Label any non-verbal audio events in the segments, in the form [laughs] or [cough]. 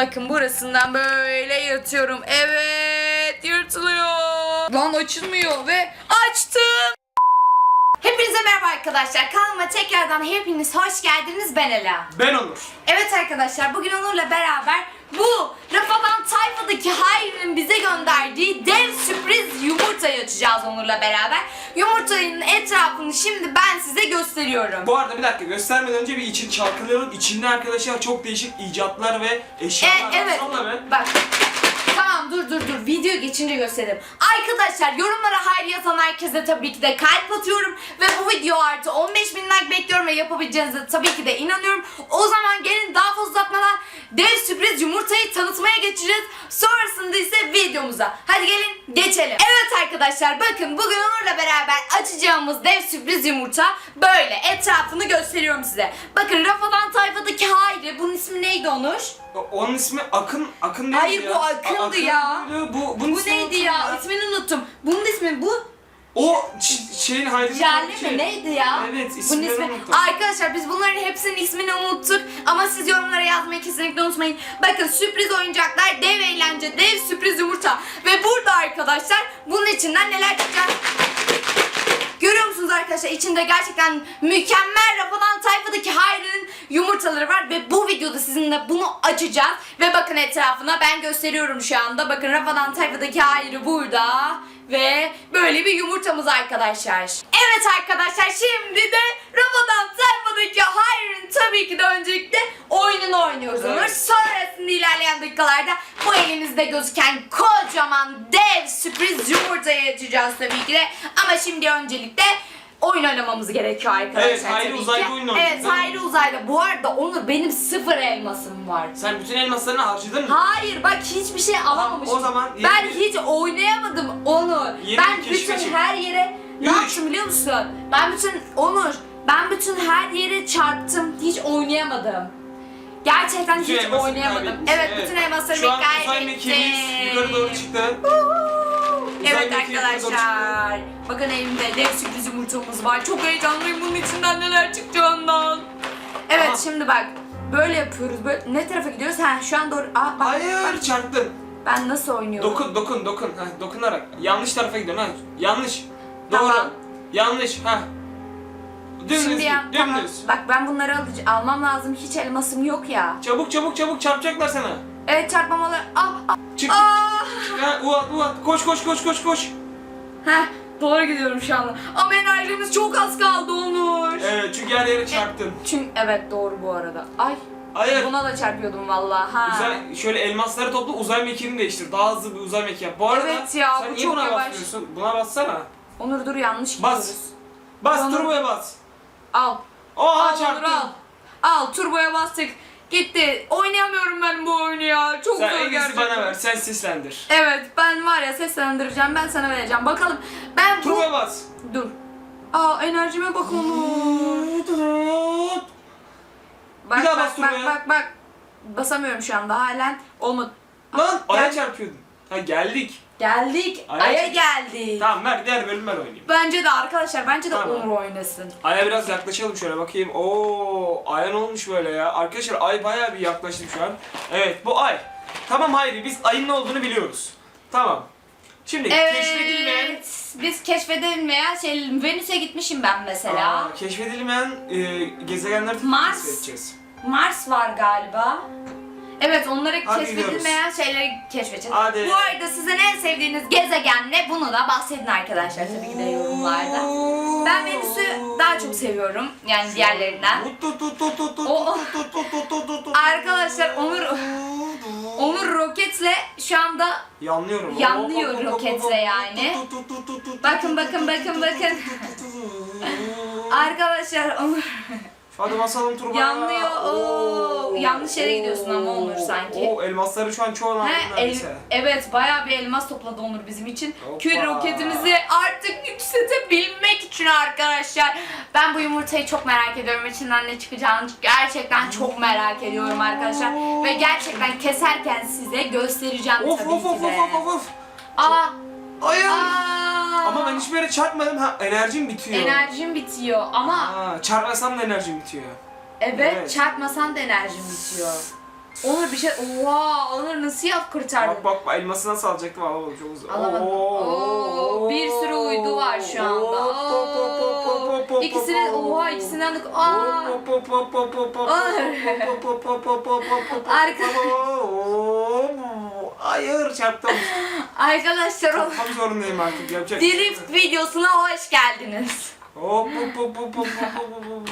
Bakın burasından böyle yırtıyorum. Evet yırtılıyor. Lan açılmıyor ve açtım. Hepinize merhaba arkadaşlar. Kanalıma tekrardan hepiniz hoş geldiniz. Ben Ela. Ben Onur. Evet arkadaşlar bugün Onur'la beraber bu Rafadan Tayfa'daki Hayri'nin bize gönderdiği dev sürpriz yumurtayı açacağız Onur'la beraber. Yumurtanın etrafını şimdi ben size gösteriyorum. Bu arada bir dakika göstermeden önce bir için çalkalayalım. İçinde arkadaşlar çok değişik icatlar ve E, eşyalar var. evet. Salla be. Bak. Dur dur dur. Video geçince göstereyim. Arkadaşlar yorumlara hayır yazan herkese tabii ki de kalp atıyorum. Ve bu video artı 15 bin like bekliyorum ve yapabileceğinize tabii ki de inanıyorum. O zaman gelin daha fazla uzatmadan dev sürpriz yumurtayı tanıtmaya geçeceğiz. Sonrasında ise videomuza. Hadi gelin geçelim. Evet arkadaşlar bakın bugün Onur'la beraber açacağımız dev sürpriz yumurta böyle. Etrafını gösteriyorum size. Bakın Rafadan Tayfa'daki Hayri. Bunun ismi neydi Onur? Onun ismi Akın. Akın neydi Hayır, ya? bu Akın'dı A- ya. Bu, bunun Bu ismi neydi unuttum ya? İsmini unuttum. Bunun ismi bu. O ç- şeyin Hayri'nin Yerli mi? Neydi ya? Evet, Bunun isimlerini ismi. unuttum. Arkadaşlar biz bunların hepsinin ismini unuttuk. Ama siz yorumlara yazmayı kesinlikle unutmayın. Bakın sürpriz oyuncaklar, dev eğlence, dev sürpriz yumurta. Ve burada arkadaşlar bunun içinden neler çıkacak? Görüyor musunuz arkadaşlar? İçinde gerçekten mükemmel Rafadan Tayfa'daki Hayri'nin yumurtaları var ve bu videoda sizinle bunu açacağız. Ve bakın etrafına ben gösteriyorum şu anda. Bakın Rafadan Tayfa'daki Hayri burada. Ve böyle bir yumurtamız arkadaşlar. Evet arkadaşlar şimdi de Rafadan Tayfa'daki Hayri'nin tabii ki de öncelikle oyununu oynuyoruz. Evet. Sonrasında ilerleyen dakikalarda bu elimizde gözüken kocaman dev sürpriz yumurtayı açacağız tabii ki de. Ama şimdi öncelikle oyun oynamamız gerekiyor arkadaşlar Evet, Hayri tabii uzayda ki. oyun oynuyor, Evet değil mi? Hayri uzayda. Bu arada Onur benim sıfır elmasım var. Sen bütün elmaslarını harcadın mı? Hayır bak hiçbir şey alamamışım. o zaman yeni ben bir- hiç oynayamadım Onur. Yeni ben bir keşfe bütün çık. her yere ne Yürü. yaptım biliyor musun? Ben bütün Onur ben bütün her yere çarptım. Hiç oynayamadım. Gerçekten Bütün hiç elmasını oynayamadım. kaybetmiş. Evet, bütün elmaslarımı Şu an uzay kaybettim. mekiğimiz yukarı doğru çıktı. Evet arkadaşlar. Bakın elimde dev sürpriz yumurtamız var. Çok heyecanlıyım bunun içinden neler çıkacağından. Evet Aha. şimdi bak. Böyle yapıyoruz. Böyle ne tarafa gidiyoruz? Ha şu an doğru. Aa, bak, Hayır bak. çarptın. Ben nasıl oynuyorum? Dokun dokun dokun. Heh, dokunarak. Yanlış tarafa gidiyorsun. Ha. Yanlış. Doğru. Tamam. Yanlış. Ha. Dümdüz. Şimdi ya, dümdüz. tamam. Bak ben bunları alıc- almam lazım. Hiç elmasım yok ya. Çabuk çabuk çabuk çarpacaklar sana. Evet çarpmamalar. Ah, ah, Çık çık. ah. Ha, uat uat. Koş koş koş koş koş. Heh, doğru gidiyorum şu anda. Ama enerjimiz çok az kaldı Onur. Evet çünkü her yere çarptın. Çünkü evet doğru bu arada. Ay. Hayır. Buna da çarpıyordum vallahi. Ha. Uzay, şöyle elmasları topla uzay mekiğini değiştir. Daha hızlı bir uzay mekiği yap. Bu arada Evet ya, sen bu niye çok buna yavaş. basmıyorsun? Buna bassana. Onur dur yanlış Bas. gidiyoruz. Bas Onur- turboya bas. Al. Oha al Onur çarptın. al. Al turboya bastık. Gitti. Oynayamıyorum ben bu oyunu ya. Çok Sen zor en iyisi gerçekten. bana ver. Sen seslendir. Evet ben var ya seslendireceğim. Ben sana vereceğim. Bakalım. Ben bu... Turboya bas. Dur. Aa enerjime bak Onur. Bak Bir daha bak bak turboya. bak bak. Basamıyorum şu anda halen. Olmadı. Lan Gel- aya çarpıyordun. Ha geldik. Geldik. Aya Aya, geldik. Tamam ver diğer bölüm ben oynayayım. Bence de arkadaşlar bence de Tamam. Onur oynasın. Aya biraz yaklaşalım şöyle bakayım. Oo, aya ne olmuş böyle ya? Arkadaşlar ay bayağı bir yaklaştım şu an. Evet bu ay. Tamam Hayri biz ayın ne olduğunu biliyoruz. Tamam. Şimdi keşfedilmeyen Evet. Biz keşfedilmeyen şey Venüs'e gitmişim ben mesela. Aa, keşfedilmeyen e, gezegenleri Mars. keşfedeceğiz. Mars var galiba. Evet onları Hadi keşfedilmeyen şeyleri keşfedeceğiz. Hadi. Bu arada sizin en sevdiğiniz gezegen ne? Bunu da bahsedin arkadaşlar tabii ki de yorumlarda. Ben Venüs'ü daha çok seviyorum. Yani diğerlerinden. O- Arkadaşlar Onur Onur roketle şu anda Yanlıyorum. Yanlıyor roketle yani. Bakın, bakın, bakın, bakın. arkadaşlar Onur Hadi basalım turbaya. yanlıyor. Oo, yanlış yere gidiyorsun ama Onur sanki. Oo, elmasları şu an aldım He, el- neredeyse. evet bayağı bir elmas topladı Onur bizim için. Hoppa. Kül roketimizi artık yükseltebilmek için arkadaşlar. Ben bu yumurtayı çok merak ediyorum. İçinden ne çıkacağını gerçekten çok merak ediyorum arkadaşlar. Ve gerçekten keserken size göstereceğim Of tabii of of ki de. of of of. Aa, Hayır. aa. Ama ben hiçbir yere çarpmadım. Ha enerjim bitiyor. Enerjim bitiyor ama Aa, çarpmasam da enerjim bitiyor. evet, Evet. çarpmasan da enerjim bitiyor. Onur bir şey... Oha! Onur nasıl yap kurtardın? Bak bak bak elması nasıl alacaktım alamadım çok uzun. Alamadım. Oo, bir sürü uydu var şu anda. Oo. İkisini, oha ikisinden de... Aa. Hayır çarptım. [laughs] Arkadaşlar o Çarpmak zorundayım artık yapacak. bir şey yok. Drift videosuna hoş geldiniz. Hop hop hop hop hop hop hop hop.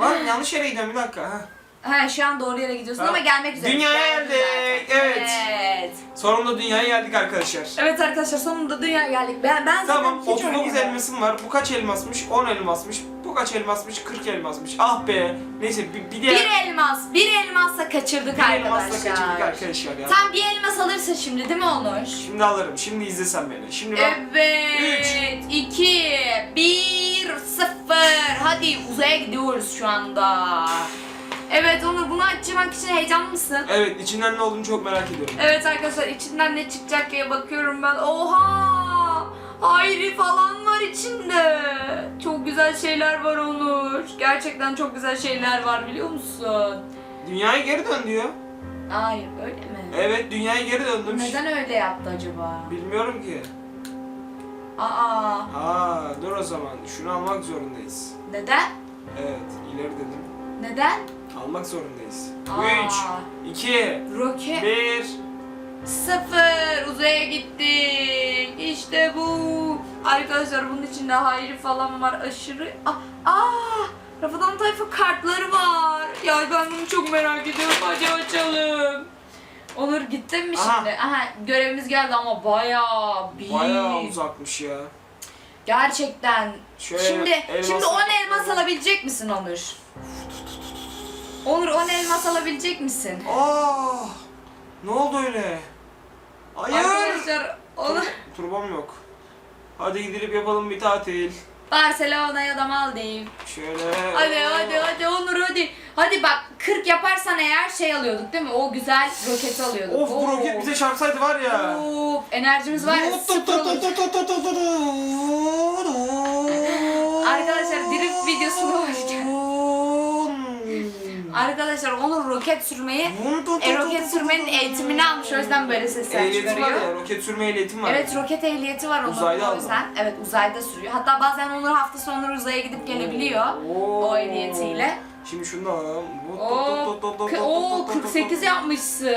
Lan yanlış yere gidiyorum bir dakika. Ha. Ha şu an doğru yere gidiyorsun Ha. ama gelmek üzere. Dünyaya Geldik geldik, zaten. evet. Evet. Sonunda dünyaya geldik arkadaşlar. Evet arkadaşlar sonunda dünyaya geldik. Ben ben zaten Tamam hiç 39 oynayamadım. elmasım var. Bu kaç elmasmış? 10 elmasmış. Kaç elmasmış? 40 elmasmış. Ah be. Neyse bir, bir diğer Bir elmas, bir elmasla kaçırdık bir elmasla arkadaşlar. kaçırdık arkadaşlar ya. Sen bir elmas alırsın şimdi değil mi Onur? Şimdi alırım. Şimdi izlesen beni. Şimdi ben Evet. 2 1 0 Hadi uzaya gidiyoruz şu anda. Evet Onur bunu açmak için heyecanlı mısın? Evet içinden ne olduğunu çok merak ediyorum. Evet arkadaşlar içinden ne çıkacak diye bakıyorum ben. Oha! Hayri falan var içinde. Çok güzel şeyler var Onur. Gerçekten çok güzel şeyler var biliyor musun? Dünyaya geri dön diyor. Hayır öyle mi? Evet dünyaya geri döndüm. Neden öyle yaptı acaba? Bilmiyorum ki. Aa, Aa dur o zaman. Şunu almak zorundayız. neden? Evet ileri dedim. Neden? Almak zorundayız. Aa. 3 2 Roket 1 sıfır uzaya gittik. İşte bu. Arkadaşlar bunun içinde hayri falan var aşırı. Aa, aa Rafadan Tayfa kartları var. Ya ben bunu çok merak ediyorum. Hadi açalım. Onur gittin mi Aha. şimdi? Aha görevimiz geldi ama bayağı büyük. Bayağı uzakmış ya. Gerçekten. Şöyle şimdi elmas- şimdi 10 elmas alabilecek misin Onur? Onur 10 elmas alabilecek misin? Aa! Ne oldu öyle? Hayır. Arkadaşlar Tur- Turbam yok. Hadi gidip yapalım bir tatil. Barcelona'ya da Maldiv. Şöyle. Hadi hadi hadi Onur hadi. Hadi bak 40 yaparsan eğer şey alıyorduk değil mi? O güzel roketi alıyorduk. Of bu Oo. roket bize çarpsaydı var ya. Of, enerjimiz var ya sıfır olacak. Arkadaşlar drift videosuna hoş. Arkadaşlar Onur roket sürmeyi e, roket sürmenin eğitimini almış o yüzden böyle sesler Ehliyetim var çıkarıyor. roket sürme ehliyetim var. Evet roket ehliyeti var Onur'un Uzayda o yüzden. Evet uzayda sürüyor. Hatta bazen Onur hafta sonları uzaya gidip gelebiliyor. Oo. O ehliyetiyle. Şimdi şunu da alalım. Oo, k- oo 48 yapmışsın.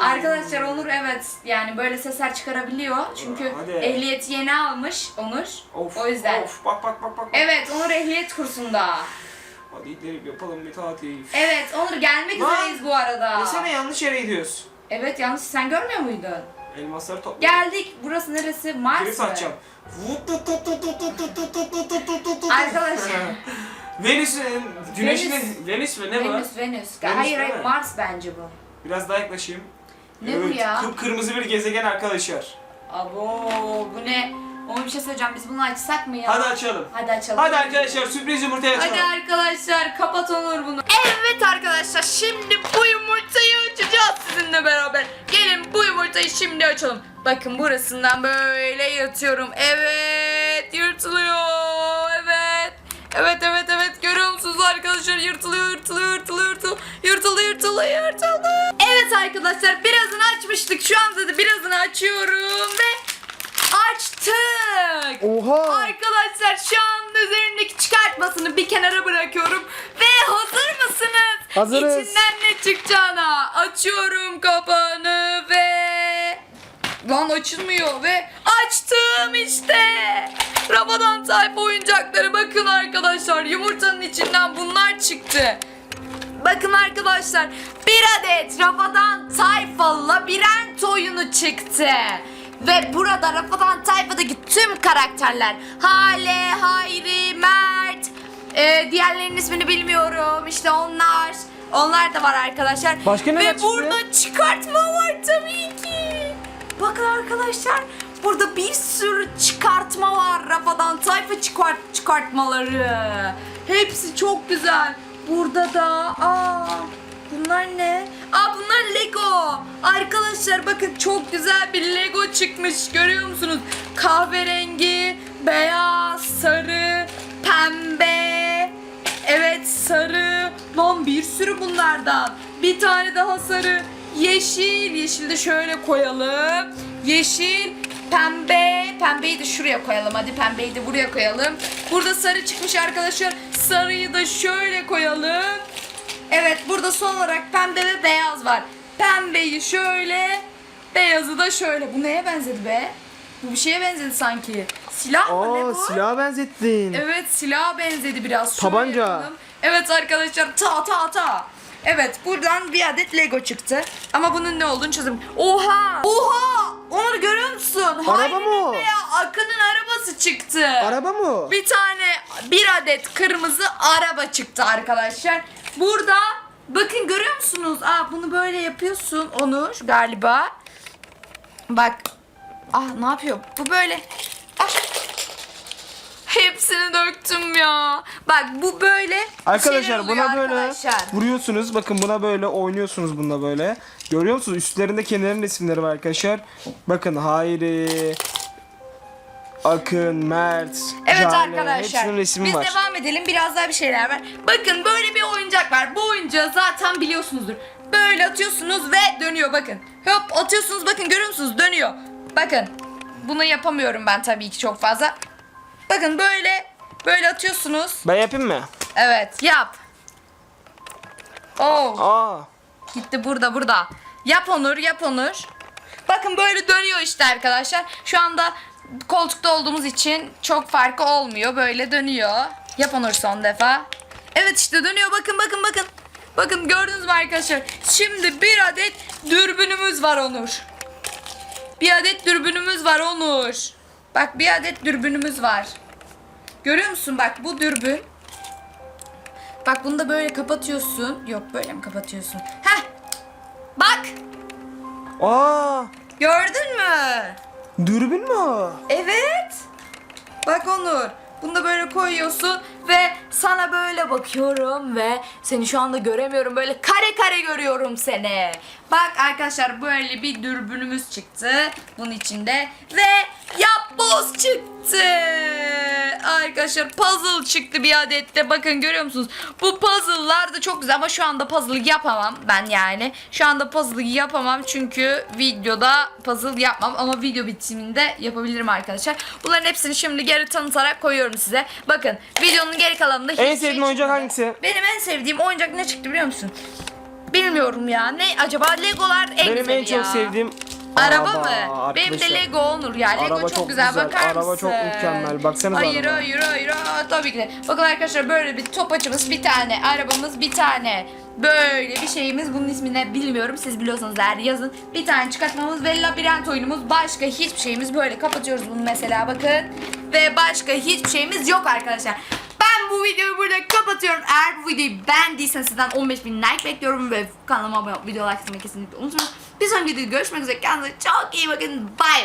Arkadaşlar Onur evet yani böyle sesler çıkarabiliyor. Çünkü Hadi. ehliyeti yeni almış Onur. Of, o yüzden. Of, bak bak bak bak. Evet ehliyet kursunda. Hadi gidelim yapalım bir tatil. Evet Onur gelmek Lan, üzereyiz bu arada. Desene yanlış yere gidiyoruz. Evet yanlış sen görmüyor muydun? Elmasları topla. Geldik. Burası neresi? Mars mı? atacağım. Arkadaşlar. Venüs, güneşin, Venüs mü ne bu? Venüs, Venüs. Venüs hayır değil hayır mi? Mars bence bu. Biraz daha yaklaşayım. Ne bu ya? Kıpkırmızı bir gezegen arkadaşlar. Abo bu ne? Ama bir şey söyleyeceğim biz bunu açsak mı ya? Hadi açalım. Hadi açalım. Hadi arkadaşlar sürpriz yumurtayı açalım. Hadi arkadaşlar kapat Onur bunu. Evet arkadaşlar şimdi bu yumurtayı açacağız sizinle beraber. Gelin bu yumurtayı şimdi açalım. Bakın burasından böyle yırtıyorum. Evet yırtılıyor. Evet. Evet evet evet görüyor musunuz arkadaşlar yırtılıyor yırtılıyor yırtılıyor yırtılıyor yırtıldı yırtıldı yırtıldı. Evet arkadaşlar birazını açmıştık şu anda da birazını açıyorum ve açtık. Oha! Arkadaşlar şu anda üzerindeki çıkartmasını bir kenara bırakıyorum. Ve hazır mısınız? Hazırız. İçinden ne çıkacağına açıyorum kapağını ve... Lan açılmıyor ve açtım işte. Rabadan tayfa oyuncakları bakın arkadaşlar yumurtanın içinden bunlar çıktı. Bakın arkadaşlar bir adet Rafadan Tayfa labirent oyunu çıktı. Ve burada Rafadan Tayfa'daki tüm karakterler. Hale, Hayri, Mert e, Diğerlerinin ismini bilmiyorum. İşte onlar. Onlar da var arkadaşlar. Başka neler Ve çıktı? burada çıkartma var tabii ki. Bakın arkadaşlar Burada bir sürü çıkartma var. Rafadan Tayfa çıkart çıkartmaları. Hepsi çok güzel. Burada da aa bunlar ne? Aa bunlar Lego. Arkadaşlar bakın çok güzel bir Lego çıkmış. Görüyor musunuz? Kahverengi, beyaz, sarı, pembe. Evet sarı. Lan bir sürü bunlardan. Bir tane daha sarı. Yeşil. Yeşil de şöyle koyalım. Yeşil. Pembe. Pembeyi de şuraya koyalım. Hadi pembeyi de buraya koyalım. Burada sarı çıkmış arkadaşlar. Sarıyı da şöyle koyalım. Evet burada son olarak pembe ve beyaz var. Pembeyi şöyle. Beyazı da şöyle. Bu neye benzedi be? Bu bir şeye benzedi sanki. Silah mı ne Aa bu? silaha benzettin. Evet silaha benzedi biraz. Şöyle Tabanca. yapalım. Evet arkadaşlar ta ta ta. Evet buradan bir adet Lego çıktı. Ama bunun ne olduğunu çözdüm. Oha! Oha! Onur görüyor musun? Araba mı o? Akın'ın arabası çıktı. Araba mı? Bir tane bir adet kırmızı araba çıktı arkadaşlar. Burada bakın görüyor musunuz? Aa bunu böyle yapıyorsun Onur galiba. Bak. Ah ne yapıyor? Bu böyle. Ah. Hepsini döktüm ya. Bak bu böyle şeyler Arkadaşlar oluyor buna böyle arkadaşlar. vuruyorsunuz. Bakın buna böyle oynuyorsunuz bunda böyle. Görüyor musunuz? Üstlerinde kendilerinin resimleri var arkadaşlar. Bakın Hayri, Akın, Mert, Evet Cale, arkadaşlar. hepsinin resmi Biz var. devam edelim. Biraz daha bir şeyler var. Bakın böyle bir oyuncak var. Bu oyuncağı zaten biliyorsunuzdur. Böyle atıyorsunuz ve dönüyor bakın. Hop atıyorsunuz bakın görüyor musunuz? Dönüyor. Bakın. Bunu yapamıyorum ben tabii ki çok fazla. Bakın böyle böyle atıyorsunuz. Ben yapayım mı? Evet yap. Oh. Aa. Gitti burada burada. Yap Onur yap Onur. Bakın böyle dönüyor işte arkadaşlar. Şu anda koltukta olduğumuz için çok farkı olmuyor. Böyle dönüyor. Yap Onur son defa. Evet işte dönüyor bakın bakın bakın. Bakın gördünüz mü arkadaşlar? Şimdi bir adet dürbünümüz var Onur. Bir adet dürbünümüz var Onur. Bak bir adet dürbünümüz var. Görüyor musun bak bu dürbün. Bak bunu da böyle kapatıyorsun. Yok böyle mi kapatıyorsun? Heh. Bak. Aa. Gördün mü? Dürbün mü o? Evet. Bak Onur. Bunu da böyle koyuyorsun ve sana böyle bakıyorum ve seni şu anda göremiyorum. Böyle kare kare görüyorum seni. Bak arkadaşlar böyle bir dürbünümüz çıktı bunun içinde ve yapboz çıktı. Arkadaşlar puzzle çıktı bir adette. Bakın görüyor musunuz? Bu puzzle'lar da çok güzel ama şu anda puzzle yapamam ben yani. Şu anda puzzle yapamam çünkü videoda puzzle yapmam ama video bitiminde yapabilirim arkadaşlar. Bunların hepsini şimdi geri tanıtarak koyuyorum size. Bakın videonun geri kalanında hiçbir En şey sevdiğin oyuncak çıkmadı. hangisi? Benim en sevdiğim oyuncak ne çıktı biliyor musun? Bilmiyorum ya. Ne acaba? Legolar en Benim en çok ya. sevdiğim Araba, mı? Benim de arkadaşlar. Lego Onur ya. Lego Araba çok, çok güzel. Bakar araba mısın? çok mükemmel. Baksanıza Hayır arabaya. hayır hayır. Aa, tabii ki de. Bakın arkadaşlar böyle bir topaçımız bir tane. Arabamız bir tane. Böyle bir şeyimiz. Bunun ismini bilmiyorum. Siz biliyorsanız eğer yazın. Bir tane çıkartmamız ve labirent oyunumuz. Başka hiçbir şeyimiz. Böyle kapatıyoruz bunu mesela bakın. Ve başka hiçbir şeyimiz yok arkadaşlar. Videoyu burada kapatıyorum. Eğer bu videoyu beğendiyseniz sizden 15.000 like bekliyorum ve kanalıma abone olup video like atmayı kesinlikle unutmayın. Bir sonraki videoda görüşmek üzere. Kendinize çok iyi bakın. Bay bay.